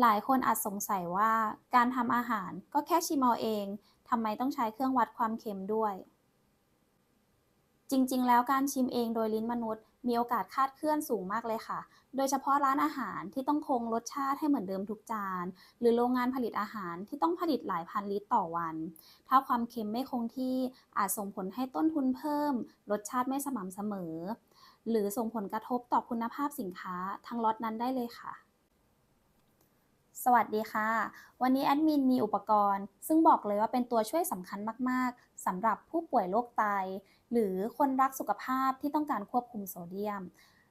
หลายคนอาจสงสัยว่าการทำอาหารก็แค่ชิมเอาเองทำไมต้องใช้เครื่องวัดความเค็มด้วย จริงๆ แล้วการชิมเองโดยลิ้นมนุษย์ มีโอกาสคาดเคลื่อนสูงมากเลยค่ะ โดยเฉพาะร้านอาหารที่ต้องคงรสชาติให้เหมือนเดิมทุกจาน หรือโรงงานผลิตอาหารที่ต้องผลิตหลายพันลิตรต่อวัน ถ้าความเค็มไม่คงที่อาจส่งผลให้ต้นทุนเพิ่ม รสชาติไม่สม่ำเสมอ หรือส่งผลกระทบต่อคุณภาพสินค้าทั้งล็อตนั้นได้เลยค่ะ สวัสดีค่ะ วันนี้แอดมินมีอุปกรณ์ ซึ่งบอกเลยว่าเป็นตัวช่วยสำคัญมาก ๆสำหรับผู้ป่วยโรคไต หรือคนรักสุขภาพที่ต้องการควบคุมโซเดียม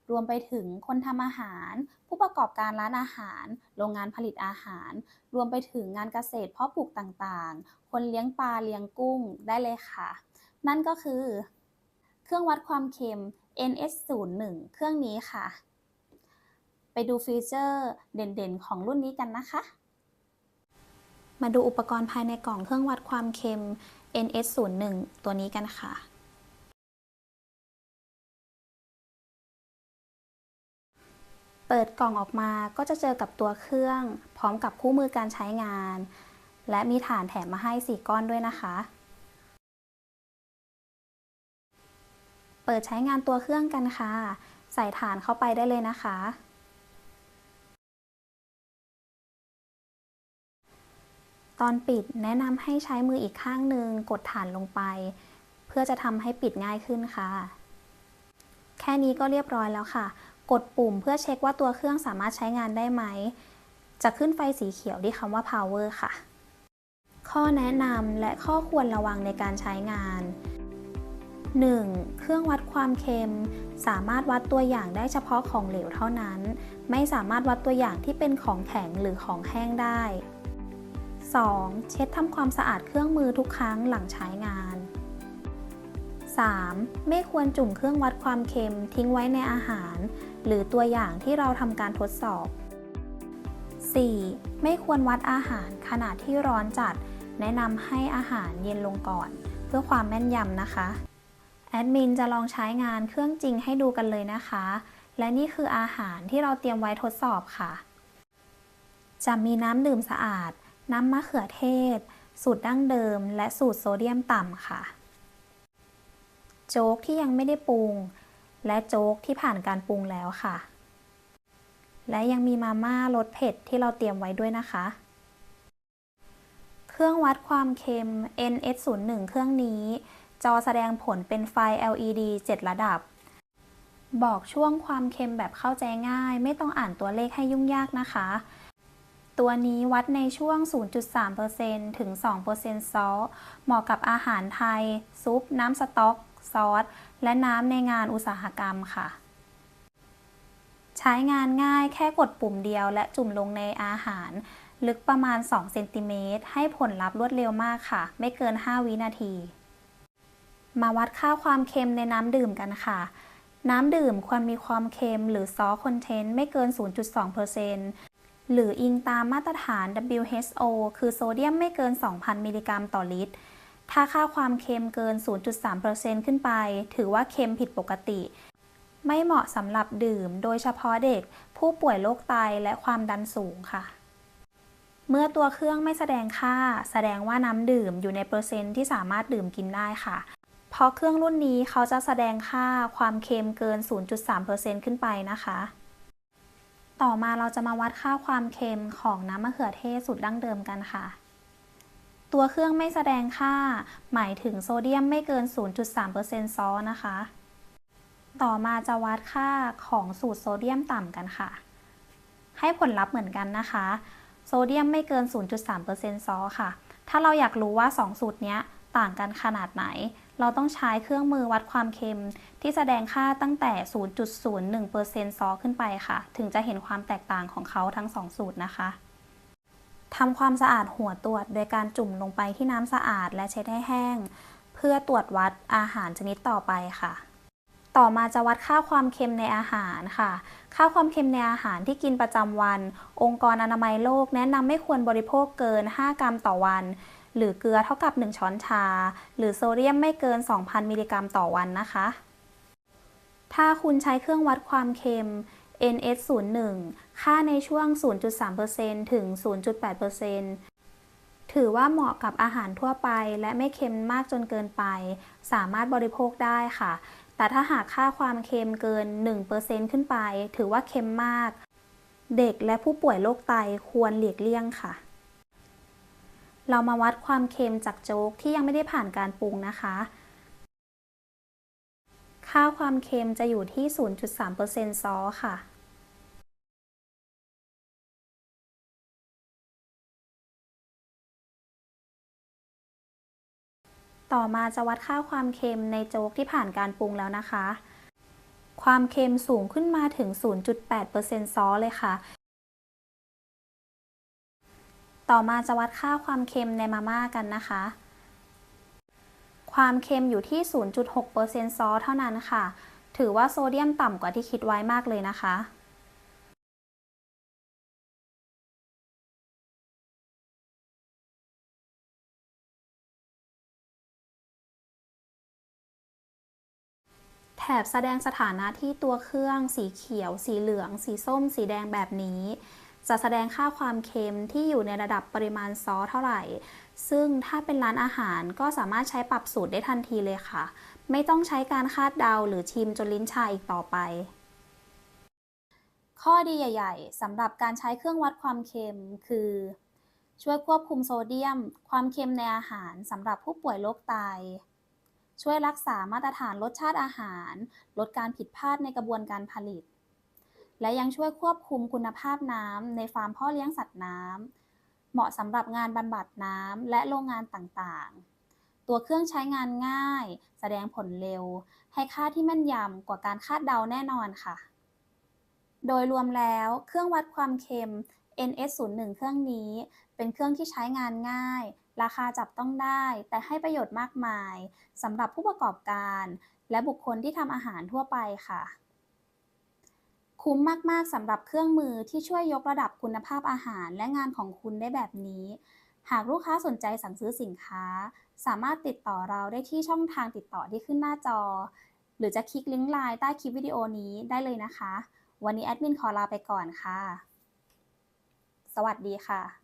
รวมไปถึงคนทำอาหาร ผู้ประกอบการร้านอาหาร โรงงานผลิตอาหาร รวมไปถึงงานเกษตรเพาะปลูกต่างๆ คนเลี้ยงปลาเลี้ยงกุ้งได้เลยค่ะ นั่นก็คือ เครื่องวัดความเค็ม NS01 เครื่องนี้ค่ะ ไปดูฟีเจอร์เด่นๆ ของรุ่นนี้กันนะคะ มาดูอุปกรณ์ภายในกล่องเครื่องวัดความเค็ม NS01 ตัวนี้กันค่ะเปิดกล่องออกมาก็จะเจอกับตัวเครื่อง พร้อมกับคู่มือการใช้งาน และมีฐานแถมมาให้ 4 ก้อนด้วยนะคะ เปิดใช้งานตัวเครื่องกันค่ะ ใส่ฐานเข้าไปได้เลยนะคะ ตอนปิดแนะนำให้ใช้มืออีกข้างหนึ่งกดฐานลงไป เพื่อจะทำให้ปิดง่ายขึ้นค่ะ แค่นี้ก็เรียบร้อยแล้วค่ะ กดปุ่มเพื่อเช็คว่าตัวเครื่องสามารถใช้งานได้ไหม จะขึ้นไฟสีเขียวที่คำว่า power ค่ะ ข้อแนะนำและข้อควรระวังในการใช้งาน 1. เครื่องวัดความเค็ม สามารถวัดตัวอย่างได้เฉพาะของเหลวเท่านั้น ไม่สามารถวัดตัวอย่างที่เป็นของแข็งหรือของแห้งได้ 2. เช็ดทำความสะอาดเครื่องมือทุกครั้งหลังใช้งาน 3. ไม่ควรจุ่มเครื่องวัดความเค็มทิ้งไว้ในอาหาร หรือตัวอย่างที่เราทำการทดสอบ 4. ไม่ควรวัดอาหารขณะที่ร้อนจัด แนะนำให้อาหารเย็นลงก่อน เพื่อความแม่นยำนะคะ แอดมินจะลองใช้งานเครื่องจริงให้ดูกันเลยนะคะ และนี่คืออาหารที่เราเตรียมไว้ทดสอบค่ะ จะมีน้ำดื่มสะอาด น้ำมะเขือเทศ สูตรดั้งเดิม และสูตรโซเดียมต่ำค่ะ โจ๊กที่ยังไม่ได้ปรุง และโจ๊กที่ผ่านการปรุงแล้วค่ะ และยังมีมาม่ารสเผ็ดที่เราเตรียมไว้ด้วยนะคะ เครื่องวัดความเค็ม NS01 เครื่องนี้ จอแสดงผลเป็นไฟ LED 7 ระดับ บอกช่วงความเค็มแบบเข้าใจง่าย ไม่ต้องอ่านตัวเลขให้ยุ่งยากนะคะ ตัวนี้วัดในช่วง 0.3%ถึง 2%ซอสเหมาะกับอาหารไทย ซุป น้ำสต๊อก ซอส และน้ำในงานอุตสาหกรรมค่ะ ใช้งานง่ายแค่กดปุ่มเดียวและจุ่มลงในอาหาร ลึกประมาณ 2 เซนติเมตร ให้ผลลัพธ์รวดเร็วมากค่ะ ไม่เกิน 5 วินาที มาวัดค่าความเค็มในน้ำดื่มกันค่ะน้ำดื่มควรมีความเค็มหรือซอสคอนเทนต์ไม่เกิน 0.2% หรืออิงตามมาตรฐาน WHO คือโซเดียมไม่เกิน 2,000 มิลลิกรัมต่อลิตร ถ้าค่าความเค็มเกิน 0.3%ขึ้นไป ถือว่าเค็มผิดปกติ ไม่เหมาะสำหรับดื่ม โดยเฉพาะเด็ก ผู้ป่วยโรคไตและความดันสูงค่ะ เมื่อตัวเครื่องไม่แสดงค่า แสดงว่าน้ำดื่มอยู่ในเปอร์เซ็นต์ที่สามารถดื่มกินได้ค่ะเพราะเครื่องรุ่นนี้เขาจะแสดงค่าความเค็มเกิน 0.3%ขึ้นไปนะคะ ต่อมาเราจะมาวัดค่าความเค็มของน้ำมะเขือเทศสูตรดั้งเดิมกันค่ะ ตัวเครื่องไม่แสดงค่า หมายถึงโซเดียมไม่เกิน 0.3%ซอสนะคะ ต่อมาจะวัดค่าของสูตรโซเดียมต่ำกันค่ะ ให้ผลลัพธ์เหมือนกันนะคะ โซเดียมไม่เกิน 0.3%ซอสค่ะ ถ้าเราอยากรู้ว่า 2 สูตรนี้ต่างกันขนาดไหน เราต้องใช้เครื่องมือวัดความเค็ม ที่แสดงค่าตั้งแต่ 0.01%ซอขึ้นไปค่ะ ถึงจะเห็นความแตกต่างของเขาทั้ง 2 สูตรนะคะทำความสะอาดหัวตรวจโดยการจุ่มลงไปที่น้ำสะอาดและเช็ดให้แห้ง เพื่อตรวจวัดอาหารชนิดต่อไปค่ะ ต่อมาจะวัดค่าความเค็มในอาหารค่ะ ค่าความเค็มในอาหารที่กินประจำวัน องค์กรอนามัยโลกแนะนำไม่ควรบริโภคเกิน 5 กรัมต่อวัน หรือเกลือเท่ากับ 1 ช้อนชา หรือโซเดียมไม่เกิน 2,000 มิลลิกรัมต่อวันนะคะ ถ้าคุณใช้เครื่องวัดความเค็ม NS01 ค่าในช่วง 0.3%ถึง 0.8%ถือว่าเหมาะกับอาหารทั่วไป และไม่เค็มมากจนเกินไป สามารถบริโภคได้ค่ะ แต่ถ้าหากค่าความเค็มเกิน 1%ขึ้นไป ถือว่าเค็มมาก เด็กและผู้ป่วยโรคไตควรหลีกเลี่ยงค่ะ เรามาวัดความเค็มจากโจ๊กที่ยังไม่ได้ผ่านการปรุงนะคะ ค่าความเค็มจะอยู่ที่ 0.3%ซอสค่ะ ต่อมาจะวัดค่าความเค็มในโจ๊กที่ผ่านการปรุงแล้วนะคะ ความเค็มสูงขึ้นมาถึง 0.8%ซอสเลยค่ะ ต่อมาจะวัดค่าความเค็มในมาม่ากันนะคะ ความเค็มอยู่ที่ 0.6%ซอสเท่านั้นค่ะ ถือว่าโซเดียมต่ำกว่าที่คิดไว้มากเลยนะคะแถบแสดงสถานะที่ตัวเครื่อง สีเขียว สีเหลือง สีส้ม สีแดงแบบนี้ จะแสดงค่าความเค็มที่อยู่ในระดับปริมาณซอสเท่าไหร่ ซึ่งถ้าเป็นร้านอาหารก็สามารถใช้ปรับสูตรได้ทันทีเลยค่ะ ไม่ต้องใช้การคาดเดาหรือชิมจนลิ้นชาอีกต่อไป ข้อดีใหญ่ ๆสำหรับการใช้เครื่องวัดความเค็มคือ ช่วยควบคุมโซเดียม ความเค็มในอาหารสำหรับผู้ป่วยโรคไตช่วยรักษามาตรฐานรสชาติอาหาร ลดการผิดพลาดในกระบวนการผลิต และยังช่วยควบคุมคุณภาพน้ำในฟาร์มพ่อเลี้ยงสัตว์น้ำเหมาะสำหรับงานบำบัดน้ำและโรงงานต่างๆ ตัวเครื่องใช้งานง่าย แสดงผลเร็ว ให้ค่าที่แม่นยำกว่าการคาดเดาแน่นอนค่ะ โดยรวมแล้วเครื่องวัดความเค็ม NS01 เครื่องนี้ เป็นเครื่องที่ใช้งานง่าย ราคาจับต้องได้ แต่ให้ประโยชน์มากมายสำหรับผู้ประกอบการ และบุคคลที่ทำอาหารทั่วไปค่ะ คุ้มมากๆสำหรับเครื่องมือที่ช่วยยกระดับคุณภาพอาหารและงานของคุณได้แบบนี้ หากลูกค้าสนใจสั่งซื้อสินค้า สามารถติดต่อเราได้ที่ช่องทางติดต่อที่ขึ้นหน้าจอ หรือจะคลิกลิงก์ไลน์ใต้คลิปวิดีโอนี้ได้เลยนะคะ วันนี้แอดมินขอลาไปก่อนค่ะ สวัสดีค่ะ